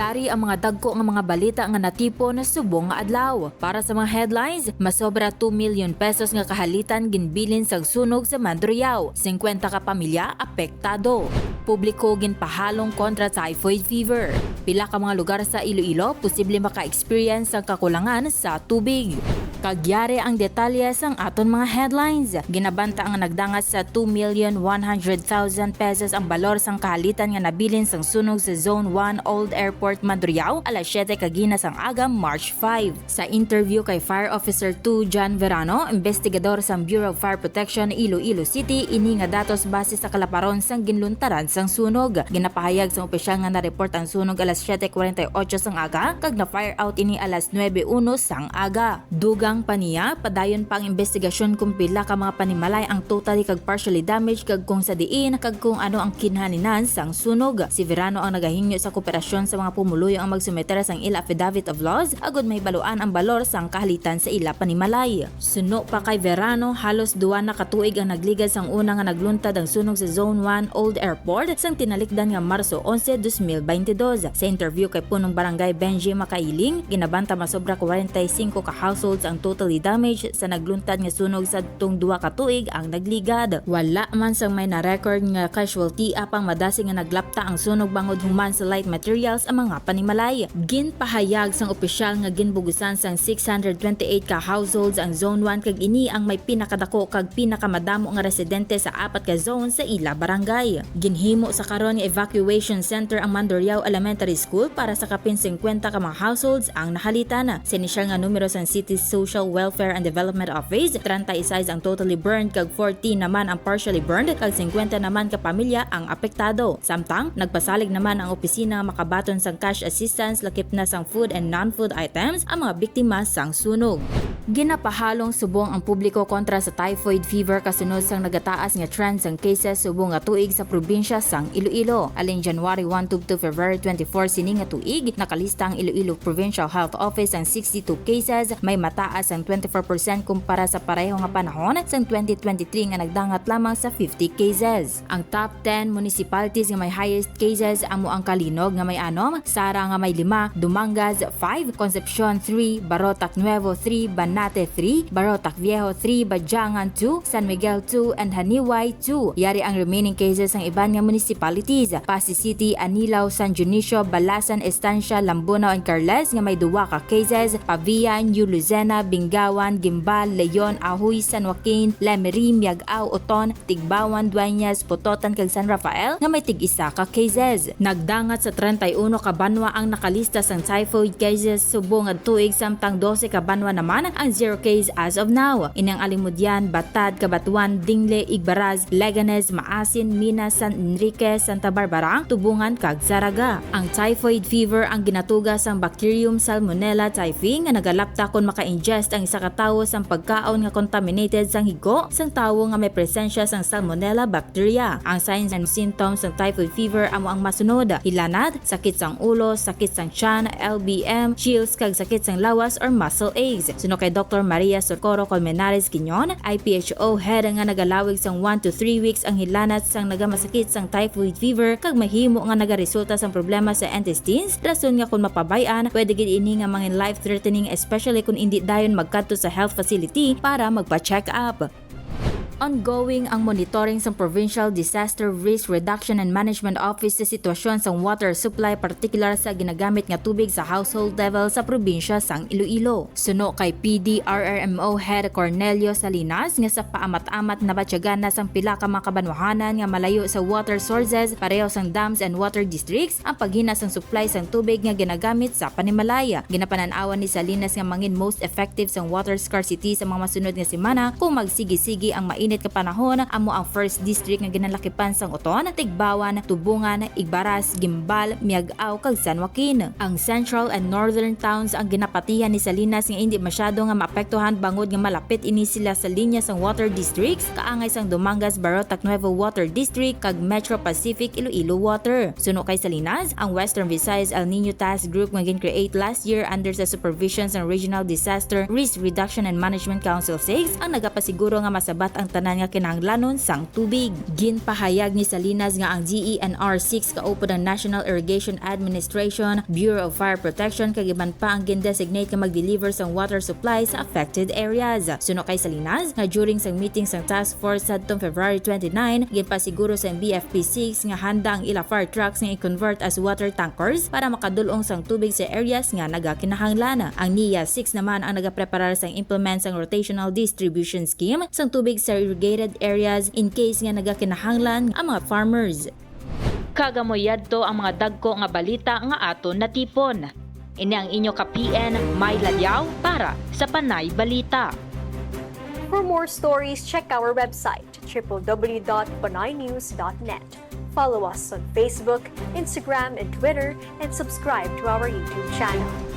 Yari ang mga dagko nga mga balita nga natipo na subong nga adlaw. Para sa mga headlines, masobra 2 million pesos nga kahalitan ginbilin sa sunog sa Mandurriao. 50 ka pamilya apektado. Publiko ginpahalong kontra typhoid fever. Pila ka mga lugar sa Iloilo posible maka-experience ang kakulangan sa tubig. Kagyari ang detalye sang aton mga headlines. Ginabanta ang nagdangat sa 2,100,000 pesos ang balor sang kahalitan nga nabilin sang sunog sa Zone 1 Old Airport Madriao alas 7 kagina sang aga March 5. Sa interview kay Fire Officer 2 John Verano, investigador sa Bureau of Fire Protection Iloilo City, ini nga datos base sa kalaparon sang ginluntaran sang sunog. Ginapahayag sa opisyal nga na-report ang sunog alas 7.48 sang aga, kag na-fire out ini alas 9.1 sang aga. Dugang paniya, padayon pa ang investigasyon kung pila ka mga panimalay ang totally kag partially damaged kag kung sa diin kag kung ano ang kinhaninan sang sunog. Si Verano ang nagahingyo sa kooperasyon sa mga pumuluyo ang magsumeter sang ila affidavit of laws agod may baluan ang balor sang kahalitan sa ila panimalay. Suno pa kay Verano, halos duwa na katuig ang nagligad sang una nga nagluntad ang sunog sa Zone 1 Old Airport sang tinalikdan nga Marso 11, 2022. Sa interview kay punong barangay Benji Makailing, ginabanta masobra 45 ka households ang totally damaged sa nagluntad nga sunog sa tung duwa ka tuig ang nagligad. Wala man sang may na-record nga casualty apang madasi nga naglapta ang sunog bangod human sa light materials ang mga panimalay. Ginpahayag sang opisyal nga ginbugusan sang 628 ka households ang Zone 1 kag ini ang may pinakadako kag pinakamadamo nga residente sa apat ka zone sa ila barangay. Ginhimo sa karon nga evacuation center ang Mandurriao Elementary School para sa kapin 50 ka mga households ang nahalitan. Sa inisyal nga numero sa City's Social Welfare and Development Office, 36 ang totally burned kag 40 naman ang partially burned kag 50 naman ka pamilya ang apektado. Samtang nagpasalig naman ang opisina makabaton sang cash assistance lakip na sang food and non-food items ang mga biktima sang sunog. Ginapahalong subong ang publiko kontra sa typhoid fever kasunod sang nagataas nga trend sang cases subong nga tuig sa probinsya sang Iloilo. Alin January 1 to February 24 sini nga tuig nakalista ang Iloilo Provincial Health Office ang 62 cases may mataas ang 24% kumpara sa pareho nga panahon sang 2023 nga nagdangat lamang sa 50 cases. Ang top 10 municipalities nga may highest cases amo ang Kalinog nga may anom, Sara nga may 5, Dumangas 5, Concepcion 3, Barotac Nuevo 3, Banate 3, Barotac Viejo 3, Badyangan 2, San Miguel 2, and Haniway 2. Yari ang remaining cases ng iban nga municipalities, Pasig City, Anilao, San Dionisio, Balasan, Estancia, Lambunao, and Carles nga may duwa ka cases, Pavia, New Luzena, Bingawan, Gimbal, Leon, Ahoy, San Joaquin, Lemery, Miagao, Oton, Tigbawan, Dueñas, Pototan, kag San Rafael nga may tig-isa ka cases. Nagdangat sa 31 ka banwa ang nakalista sang typhoid cases subong at tuig samtang 12 ka banwa naman ang zero case as of now. Inang Alimudyan, Batad, Kabatuan, Dingle, Igbaraz, Leganes, Maasin, Minas, San Enrique, Santa Barbara, Tubungan, kag Saraga. Ang typhoid fever ang ginatuga sang Bacterium Salmonella typhi nga nagalapta kon maka-ingest ang isa ka tawo sang pagkaon nga contaminated sang higo sang tawo nga may presensya sang Salmonella bacteria. Ang signs and symptoms ng typhoid fever amo ang masunod: hilanat, sakit sang ulo, sakit sang tiyan, LBM, chills kag sakit sang lawas or muscle aches. Suno kay Dr. Maria Socorro Colmenares Quinyon, IPHO head nga nagalawig sang 1 to 3 weeks ang hilanat sang nagamasakit sang typhoid fever kag mahimo nga nagaresulta sang problema sa intestines. Rason nga kung mapabayan, pwede gid ini nga mga life-threatening especially kung hindi dayon magkadto sa health facility para magpa-check up. Ongoing ang monitoring sa Provincial Disaster Risk Reduction and Management Office sa sitwasyon sa water supply partikular sa ginagamit nga tubig sa household level sa probinsya sang Iloilo. Suno kay PD RRMO Head Cornelio Salinas nga sa paamat-amat na batyagan na sang pila ka mga nga malayo sa water sources pareho sang dams and water districts ang paghina sang supply sang tubig nga ginagamit sa panimalaya. Ginapananawan ni Salinas nga mangin most effective sang water scarcity sa mga masunod nga semana kung magsigi-sigi ang mainit ka panahon amo ang first district nga ginalakipan sang Uton, Tigbawan, Tubungan, Igbaras, Gimbal, Miagao kag San Joaquin. Ang central and northern towns ang ginapatihan ni Salinas nga hindi masyado nga maapektuhan bangod nga malapit ini sila sa linya sang water districts kaangay sang Dumangas, Barotac Nuevo Water District kag Metro Pacific Iloilo Water. Suno kay Salinas, ang Western Visayas El Nino Task Group nga gin-create last year under sa supervision sang Regional Disaster Risk Reduction and Management Council 6 ang nagapasiguro nga masabat ang tanan nga kinahanglanon sang tubig. Ginpahayag ni Salinas nga ang GENR 6 kaupod ng National Irrigation Administration, Bureau of Fire Protection kagiban pa ang gindesignate nga mag-deliver sang water supply sa affected areas. Suno kay Salinas nga during sang meeting sang task force sadtong February 29, ginpasiguro sa BFP 6 nga handa ang ila fire trucks nga i-convert as water tankers para makadulong sang tubig sa areas nga nagakinahanglan. Ang NIA 6 naman ang nagapreparar sang implement sang rotational distribution scheme sang tubig sa irrigated areas in case nga nagakinahanglan ang mga farmers. Kagamoyad to ang mga dagko nga balita nga aton natipon. Ini ang inyo ka PN May Ladyaw para sa Panay Balita. For more stories, check our website www.panaynews.net. Follow us on Facebook, Instagram, and Twitter, and subscribe to our YouTube channel.